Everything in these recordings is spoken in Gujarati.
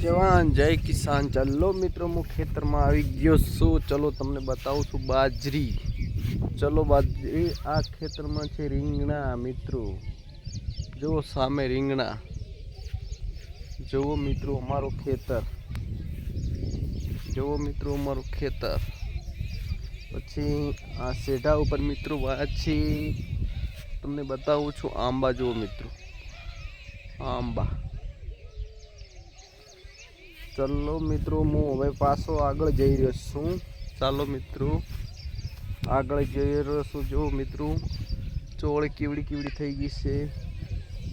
જવાન, જય કિસાન. ચાલો મિત્રો, હું ખેતરમાં આવી ગયો છું. ચલો તમને બતાવું છું બાજરી. ચલો બાજરી, આ ખેતરમાં છે રીંગણા, મિત્રો. જુઓ સામે રીંગણા. જુઓ મિત્રો, અમારું ખેતર. જુઓ મિત્રો, અમારું ખેતર. પછી આ શેઢા ઉપર મિત્રો પછી તમને બતાવું છું આંબા, જુઓ મિત્રો. આંબા. ચલો મિત્રો, હું હવે પાછો આગળ જઈ રહ્યો છું. ચાલો મિત્રો, આગળ જઈ રહ્યો છું. જો મિત્રો, ચોળી કેવડી કેવડી થઈ ગઈ છે.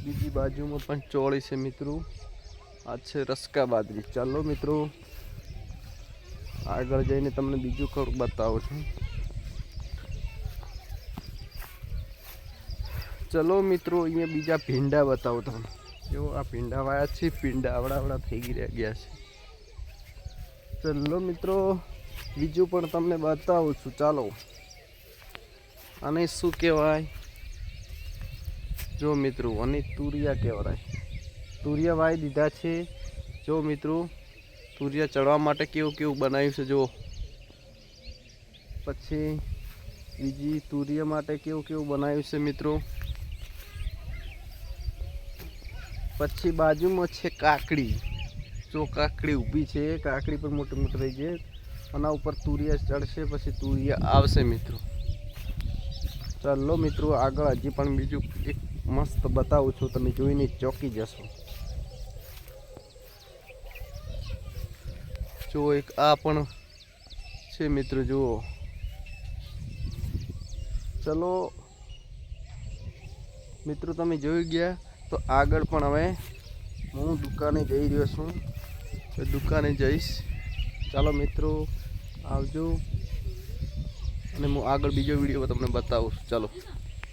બીજી બાજુમાં પણ ચોળી છે મિત્રો. આ છે રસકા બાજરી. ચાલો મિત્રો, આગળ જઈને તમને બીજું ખરું બતાવું છું. ચલો મિત્રો, અહીંયા બીજા ભીંડા બતાવો તમને. જો આ ભીંડા વાયા છે, ભીંડા આવડાવડા આવડા થઈ ગયા છે. ચલો મિત્રો, બીજું પણ તમને બતાવું છું. ચાલો. આને શું કહેવાય? જો મિત્રો અને તુરિયા કહેવાય. તુરિયા વાય દીધા છે. જો મિત્રો, તુરિયા ચડવા માટે કેવું કેવું બનાવ્યું છે જો પછી બીજી તુરિયા માટે કેવું કેવું બનાવ્યું છે, મિત્રો. પછી બાજુમાં છે કાકડી. જો કાકડી ઊભી છે, કાકડી પર મોટી મોટી રહી છે. આના ઉપર તુરિયા ચડશે, પછી તુરિયા આવશે મિત્રો. ચાલો મિત્રો, આગળ હજી પણ બીજું એક મસ્ત બતાવું છું, તમે જોઈને ચોકી જશો. જો એક આ પણ છે મિત્રો, જુઓ. ચલો. મિત્રો, તમે જોઈ ગયા, તો આગળ પણ હવે હું દુકાને જઈ રહ્યો છું. દુકાને જઈશ. ચાલો મિત્રો આવજો. અને હું આગળ બીજો વીડિયો તમને બતાવું ચાલો.